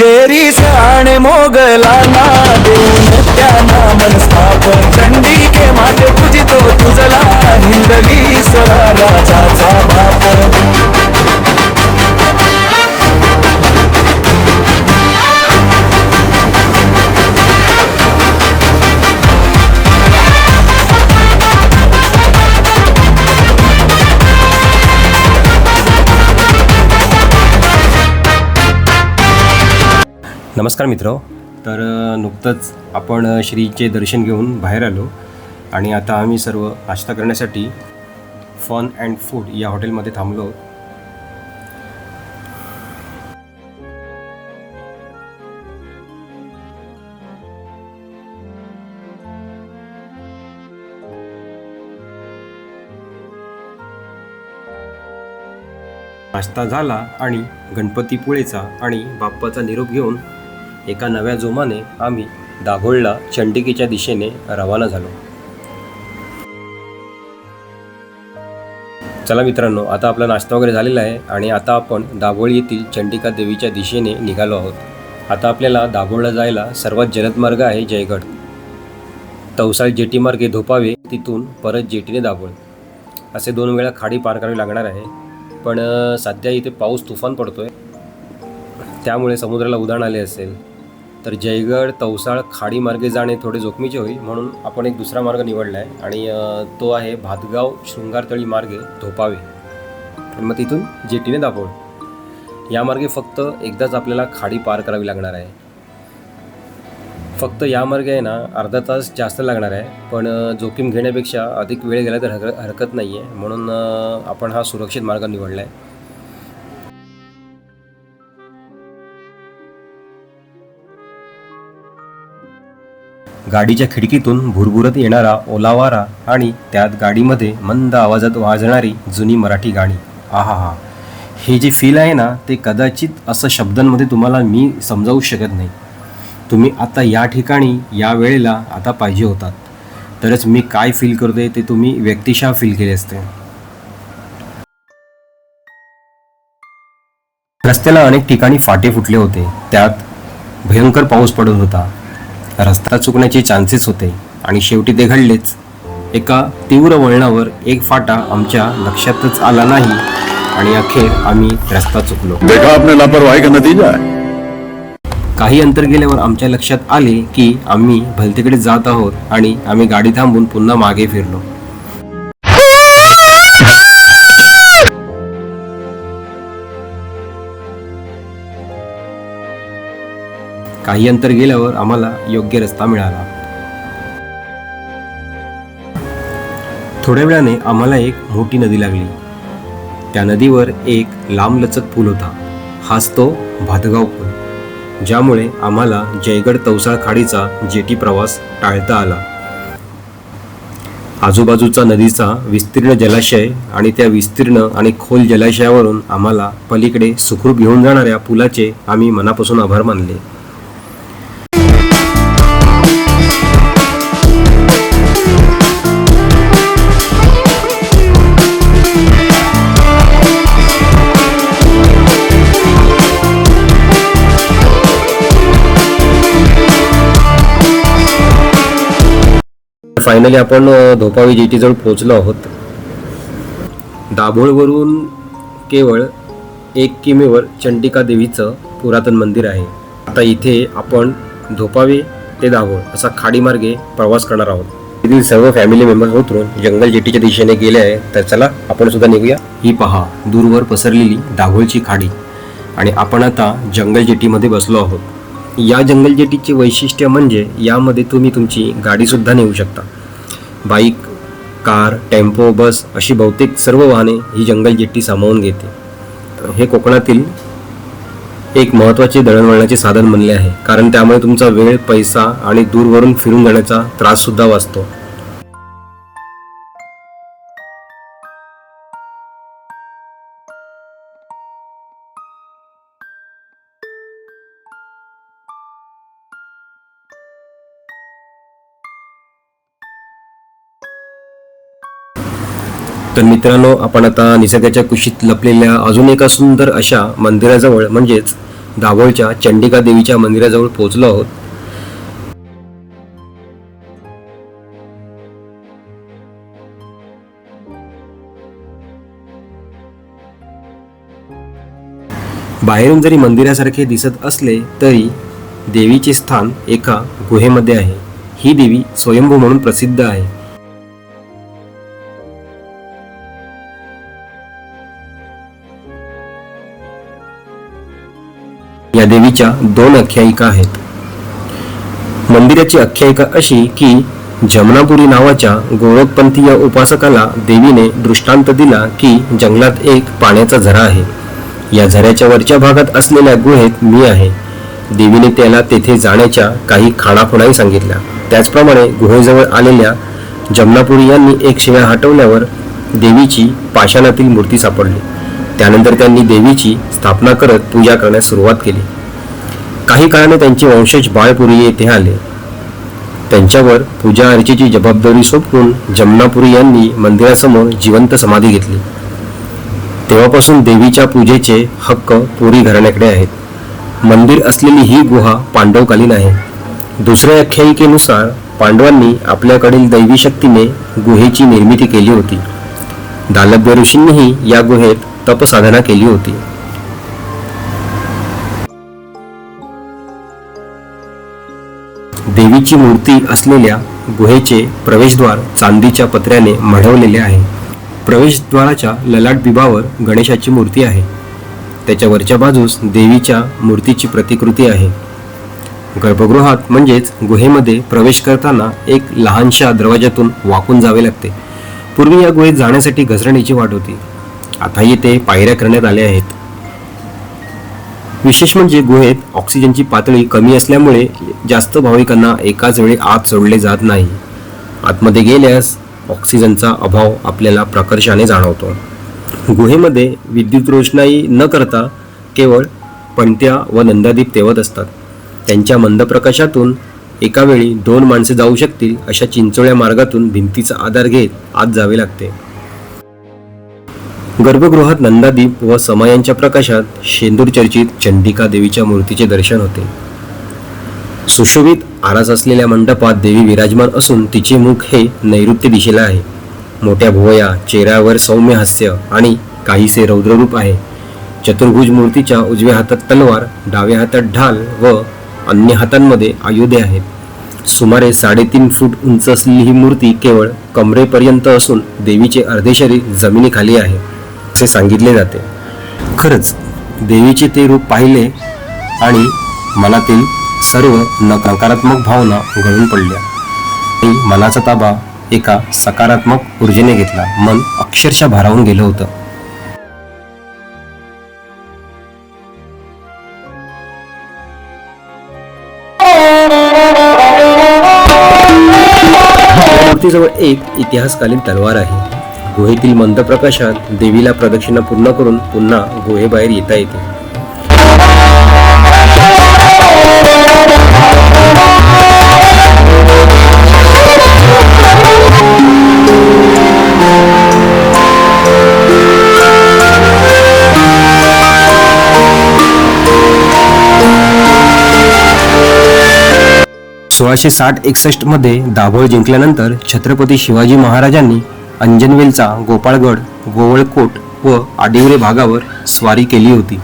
Jerry आणि मोगलाना देऊन त्यांना मनस्थापन चंडिके माते तुझी तो तुझला हिंदवी सरा राजाचा बाप. नमस्कार मित्र. तर नुकतंच आपण श्रीचे दर्शन घेऊन बाहेर आलो. आणि आता आम्ही सर्व नाश्ता करण्यासाठी फन अँड फूड या हॉटेलमध्ये थांबलो. नाश्ता झाला आणि गणपतीपुळेचा आणि बाप्पाचा निरोप घेऊन एका नव्या जोमाने आम्ही दाभोळला चंडिकेच्या दिशेने रवाना झालो. चला मित्रांनो आता आपला नाश्ता वगैरे झालेला आहे आणि आता आपण दाभोळ येथील चंडिका देवीच्या दिशेने निघालो आहोत. आता आपल्याला दाभोळला जायला सर्वात जलद मार्ग आहे जयगड. तवसाळ जेटी मार्गे धोपावे तिथून परत जेटीने दाभोळ. असे दोन वेळा खाडी पार करावी लागणार आहे पण सध्या इथे पाऊस तुफान पडतो आहे त्यामुळे समुद्राला उधाण आले असेल. तर जयगड तवसाळ खाडीमार्गे जाणे थोडे जोखमीचे होईल म्हणून आपण एक दुसरा मार्ग निवडला आहे आणि तो आहे भातगाव शृंगारतळी मार्गे धोपावे. आणि मग तिथून जेटीने दापोळ. या मार्गे फक्त एकदाच आपल्याला खाडी पार करावी लागणार आहे. फक्त या मार्गे आहे ना अर्धा तास जास्त लागणार आहे पण जोखीम घेण्यापेक्षा अधिक वेळ गेला तर हरकत नाही आहे म्हणून आपण हा सुरक्षित मार्ग निवडला आहे गाडीच्या खिडकीतून भुरभुरत येणारा ओला वारा आणि त्यात गाडीमध्ये मंद आवाजात वाजणारी जुनी मराठी गाणी. आहा हा. हे जे फील आहे ना ते कदाचित असं शब्दांमध्ये तुम्हाला मी समजावू शकत नाही. तुम्ही आता या ठिकाणी या वेळेला आता पाहिजे होतात. तरच मी काय फील करतोय ते तुम्ही व्यक्तिशः फील केले असते. रस्त्याला अनेक ठिकाणी फाटे फुटले होते. त्यात भयंकर पाऊस पडत होता. रस्ता चुकण्याचे चान्सेस होते आणि शेवटी ते घडलेच. एका तीव्र वळणावर एक फाटा आमच्या लक्षातच आला नाही आणि अखेर आम्ही रस्ता चुकलो. लापरवाही का नतीजा है? काही अंतर गेल्यावर आमच्या लक्षात आले की आम्ही भलतीकडे जात आहोत आणि आम्ही गाडी थांबून पुन्हा मागे फिरलो. काही अंतर गेल्यावर आम्हाला योग्य रस्ता मिळाला. थोड्या वेळाने आम्हाला एक मोठी नदी लागली. त्या नदीवर एक लांबलचक पूल होता. हाच तो भातगाव पूल. ज्यामुळे आम्हाला जयगड तवसाळ खाडीचा जेटी प्रवास टाळता आला. आजूबाजूचा नदीचा विस्तीर्ण जलाशय आणि त्या विस्तीर्ण आणि खोल जलाशयावरून आम्हाला पलीकडे सुखरूप घेऊन जाणाऱ्या पुलाचे आम्ही मनापासून आभार मानले. फायनली आपण धोपावी जेटीजवळ पोहोचलो आहोत. दाभोळवरून केवळ एक किमीवर चंडिका देवीचं पुरातन मंदिर आहे. आता इथे आपण धोपावे ते दाभोळ असा खाडीमार्गे प्रवास करणार आहोत. येथील सर्व फॅमिली मेंबर्स उतरून जंगल जेटीच्या दिशेने गेले आहे तर चला आपण सुद्धा निघूया. ही पहा दूरवर पसरलेली दाभोळची खाडी. आणि आपण आता जंगल जेटीमध्ये बसलो आहोत. या जंगल जेटीचे वैशिष्ट्य म्हणजे यामध्ये तुम्ही तुमची गाडीसुद्धा नेऊ शकता. बाईक कार टेम्पो बस अशी बहुतेक सर्व वाहने ही जंगल जेट्टी सामावून घेते. हे कोकणातील एक महत्त्वाचे दळणवळणाचे साधन बनले आहे. कारण त्यामुळे तुमचा वेळ पैसा आणि दूरवरून फिरून जाण्याचा त्राससुद्धा वाचतो. तर मित्रांनो आपण आता निसर्गाच्या कुशीत लपलेल्या अजून एका सुंदर अशा मंदिराजवळ म्हणजेच दाभोळच्या चंडिका देवीच्या मंदिराजवळ पोहोचलो आहोत. बाहेरून जरी मंदिरासारखे दिसत असले तरी देवीचे स्थान एका गुहेमध्ये आहे. ही देवी स्वयंभू म्हणून प्रसिद्ध आहे. या देवीच्या दोन आख्यायिका आहेत. मंदिराची आख्यायिका अशी की जमनापुरी नावाच्या गोरखपंथीय उपासकाला देवीने दृष्टांत दिला की जंगलात एक पाण्याचा झरा आहे. या झऱ्याच्या वरच्या भागात असलेल्या गुहेत मी आहे. देवीने त्याला तेथे जाण्याच्या काही खाणाखुणाही सांगितल्या. त्याचप्रमाणे गुहेजवळ आलेल्या जमनापुरी यांनी एक शिव्या हटवल्यावर देवीची पाषाणातील मूर्ती सापडली. त्यानंतर त्यांनी देवीची स्थापना करत पूजा करण्यास सुरुवात केली. काही काळाने त्यांचे वंशज बाळपुरी येथे आले. त्यांच्यावर पूजा अर्चेची जबाबदारी सोपवून जमनापुरी यांनी मंदिरासमोर जिवंत समाधी घेतली. तेव्हापासून देवीच्या पूजेचे हक्क पुरी घराण्याकडे आहेत. मंदिर असलेली ही गुहा पांडवकालीन आहे. दुसऱ्या आख्यायिकेनुसार पांडवांनी आपल्याकडील दैवी शक्तीने गुहेची निर्मिती केली होती. दालभ्य ऋषींनीही या गुहेत तपसाधना केली होती. देवीची मूर्ती असलेल्या गुहेचे प्रवेशद्वार चांदीच्या पत्र्याने मढवलेले आहे. प्रवेशद्वाराच्या ललाट बिबावर गणेशाची मूर्ती आहे. त्याच्या वरच्या बाजूस देवीच्या मूर्तीची प्रतिकृती आहे. गर्भगृहात म्हणजेच गुहेमध्ये प्रवेश करताना एक लहानशा दरवाजातून वाकून जावे लागते. पूर्वी या गुहेत जाण्यासाठी घसरण्याची वाट होती. आताही ते पायऱ्या करण्यात आल्या आहेत. विशेष म्हणजे गुहेत ऑक्सिजनची पातळी कमी असल्यामुळे जास्त भाविकांना एकाच वेळी आत सोडले जात नाही. आतमध्ये गेल्यास ऑक्सिजनचा अभाव आपल्याला प्रकर्षाने जाणवतो. गुहेमध्ये विद्युत रोषणाई न करता केवळ पणत्या व नंदादीप तेवत असतात. त्यांच्या मंद प्रकाशातून एकावेळी दोन माणसे जाऊ शकतील अशा चिंचोळ्या मार्गातून भिंतीचा आधार घेत आत जावे लागते. गर्भगृहात नंदादीप व समयांच्या प्रकाशात शेंदूर चर्चित चंडिका देवीच्या मूर्तीचे दर्शन होते. सुशोभित आरास असलेल्या मंडपात देवी विराजमान असून तिचे मुख हे नैऋत्य दिशेला आहे. मोठ्या भुवया चेहऱ्यावर सौम्य हास्य आणि काहीसे रौद्ररूप आहे. चतुर्भुज मूर्तीच्या उजव्या हातात तलवार डाव्या हातात ढाल व अन्य हातांमध्ये आयुधे आहेत. सुमारे साडेतीन फूट उंच असलेली ही मूर्ती केवळ कमरेपर्यंत असून देवीचे अर्धे शरीर जमिनीखाली आहे. असे सांगितले जाते. खरंच देवीचे ते रूप पाहिले आणि मनातील सर्व नकारात्मक भावना गळून पडल्या. आणि मनाचा ताबा एका सकारात्मक ऊर्जेने घेतला. मन अक्षरशः भारावून गेलं होतं. मूर्तीजवळ एक इतिहासकालीन तलवार आहे. गुहेतील मंद प्रकाशात देवीला प्रदक्षिणा पूर्ण करून पुन्हा गुहेबाहेर येता येते. सोळाशे साठ एकसष्टमध्ये दाभोळ जिंकल्यानंतर छत्रपती शिवाजी महाराजांनी अंजनवेलचा गोपाळगड गोवळकोट व आडिवरे भागावर स्वारी केली होती.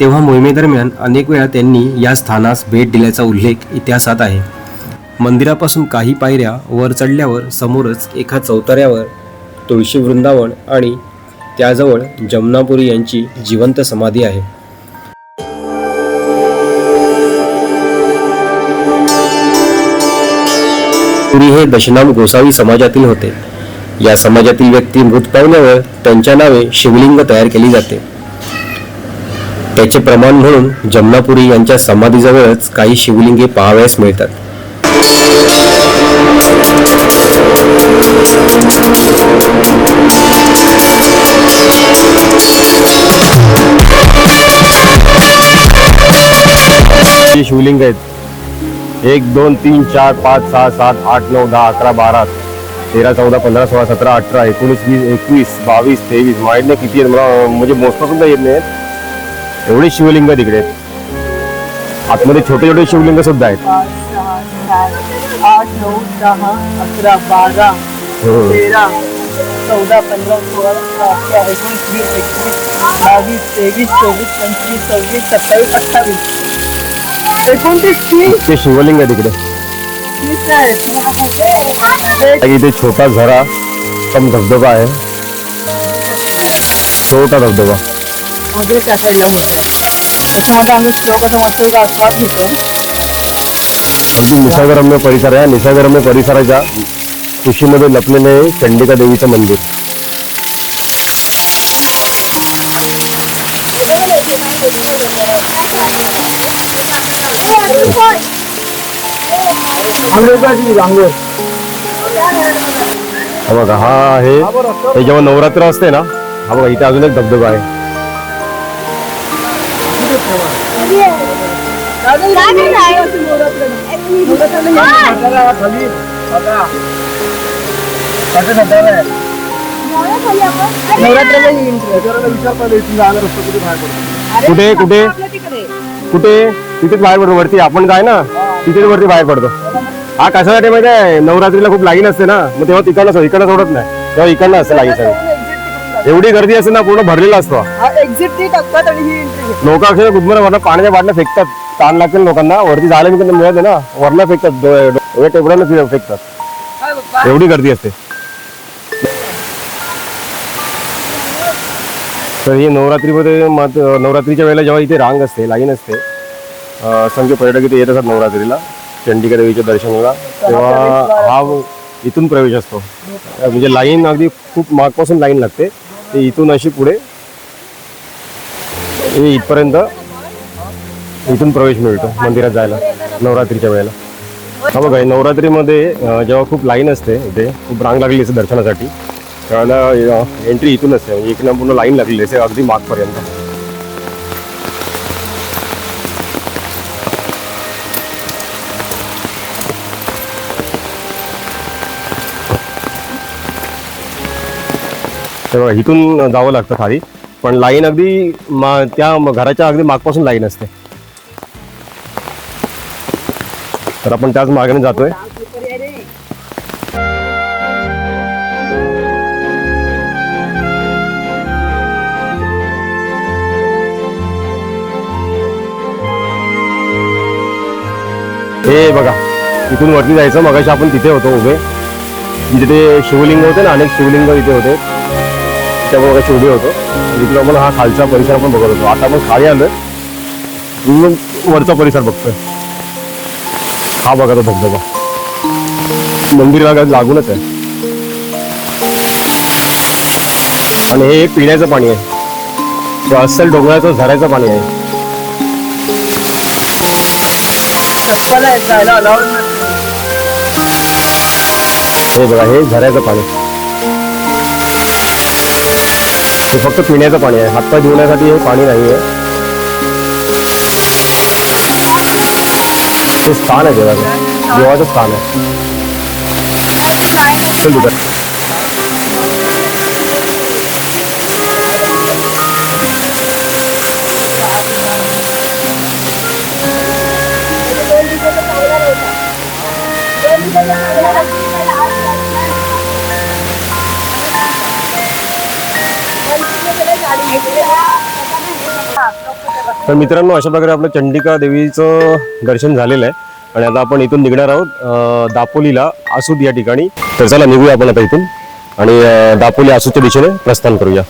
तेव्हा मोहिमेदरम्यान अनेक वेळा त्यांनी या स्थानास भेट दिल्याचा उल्लेख इतिहासात आहे. मंदिरापासून काही पायऱ्या वर चढल्यावर समोरच एका चौताऱ्यावर तुळशी वृंदावन आणि त्याजवळ जमनापुरी यांची जिवंत समाधी आहे. पुरी हे दशनाम गोसावी समाजातील होते. या समाजातील व्यक्ती मृत पावल्यावर त्यांच्या नावे शिवलिंग तयार केली जाते. त्याचे प्रमाण म्हणून जमनापुरी यांच्या समाधीजवळच काही शिवलिंगे पाहावयास मिळतात. शिवलिंग आहेत एक, दोन, तीन, चार, पाच, सहा, सात, आठ, नऊ, दहा, अकरा, बारा, तेरा, चौदा, पंधरा, सोळा, सतरा, अठरा, एकोणीस, वीस, एकवीस, बावीस, तेवीस माहित नाही किती आहेत मला? म्हणजे मोजता सुद्धा येत नाहीत. एवढे शिवलिंग तिकडे. आतमध्ये छोटे छोटे शिवलिंग सुद्धा आहेत. पाच सहा सात आठ नऊ दहा अकरा बारा हो. तेरा चौदा वीस, एकवीस, बावीस, तेवीस, चोवीस, पंचवीस, सव्वीस, सत्तावीस तीस ते शिवलिंग आहे तिकडे इथे छोटा झरा कम धबधबा आहे छोटा धबधबा। त्या साईडला त्याच्यामध्ये आम्ही श्लोकाचा मस्त आस्वाद घेतो निसर्गरम्य परिसर आहे निसर्गरम्य परिसराच्या कुशीमध्ये लपलेले चंडिका देवीचं मंदिर। रांगोळ हा बघा हा आहे. हे जेव्हा नवरात्र असते ना हा बघा इथे अजून एक धबधबा आहे. कुठे कुठे? कुठे? तिथेच बाहेर पडतो वरती. आपण काय ना तिथेच वरती बाहेर पडतो. हा कशासाठी माहिती आहे? नवरात्रीला खूप लाईन असते ना. मग तेव्हा तिकडनं इकडनं सोडत नाही. तेव्हा इकडनं असते लाईन सगळी. एवढी गर्दी असते ना पूर्ण भरलेला असतो एक्झिट ती टाकतात आणि ही एंट्री लोक अक्षर गुदमर वरनं पाण्याच्या बाटल्या फेकतात. ताण लागतील लोकांना. वरती जायला मी मिळत नाही ना वरनं फेकतात. डो- डो- एवढ्या टेबलानं फेकतात. एवढी गर्दी असते. तर ही नवरात्रीमध्ये मात- नवरात्रीच्या वेळेला जेव्हा इथे रांग असते लाईन असते अं, असंख्य पर्यटक इथे येत असतात नवरात्रीला. चंडिका देवीच्या दर्शनाला तेव्हा हा इथून प्रवेश असतो. म्हणजे लाईन अगदी खूप मागपासून लाईन लागते. ते इथून अशी पुढे इथपर्यंत इथून प्रवेश मिळतो मंदिरात जायला नवरात्रीच्या वेळेला. हा बघा नवरात्रीमध्ये जेव्हा खूप लाईन असते इथे खूप रांग लागलेली असते दर्शनासाठी त्यावेळेला एंट्री इथून असते म्हणजे इकडनं पूर्ण लाईन लागलेली असते अगदी मागपर्यंत. तर इथून जावं लागतं खाली पण लाईन अगदी मा त्या घराच्या अगदी मागपासून लाईन असते. तर आपण त्याच मागणी जातोय. हे बघा इथून वरती जायचं. मगाशी आपण तिथे होतो उभे. जिथे शिवलिंग होते ना अनेक शिवलिंग इथे होते. त्यामुळे कशी उभे होतो. इकडे आपण हा खालचा परिसर आपण बघत होतो. आता आपण खाली आलोय. मग वरचा परिसर बघतोय. हा बघा तो धबधबा. मंदिराला लागूनच आहे. आणि हे पिण्याचं पाणी आहे. अस्सल डोंगराचं झऱ्याचं पाणी आहे. हे बघा हे झऱ्याचं पाणी. हे फक्त पिण्याचं पाणी आहे. हातपाय धुण्यासाठी हे पाणी नाही आहे हे स्थान आहे देवाचं. देवाचं स्थान आहे. चल. तर मित्रांनो अशा प्रकारे आपलं चंडिका देवीचं दर्शन झालेलं आहे. आणि आता आपण इथून निघणार आहोत दापोलीला आसूद या ठिकाणी. तर चला निघूया आपण आता इथून. आणि दापोली आसूदच्या दिशेने प्रस्थान करूया.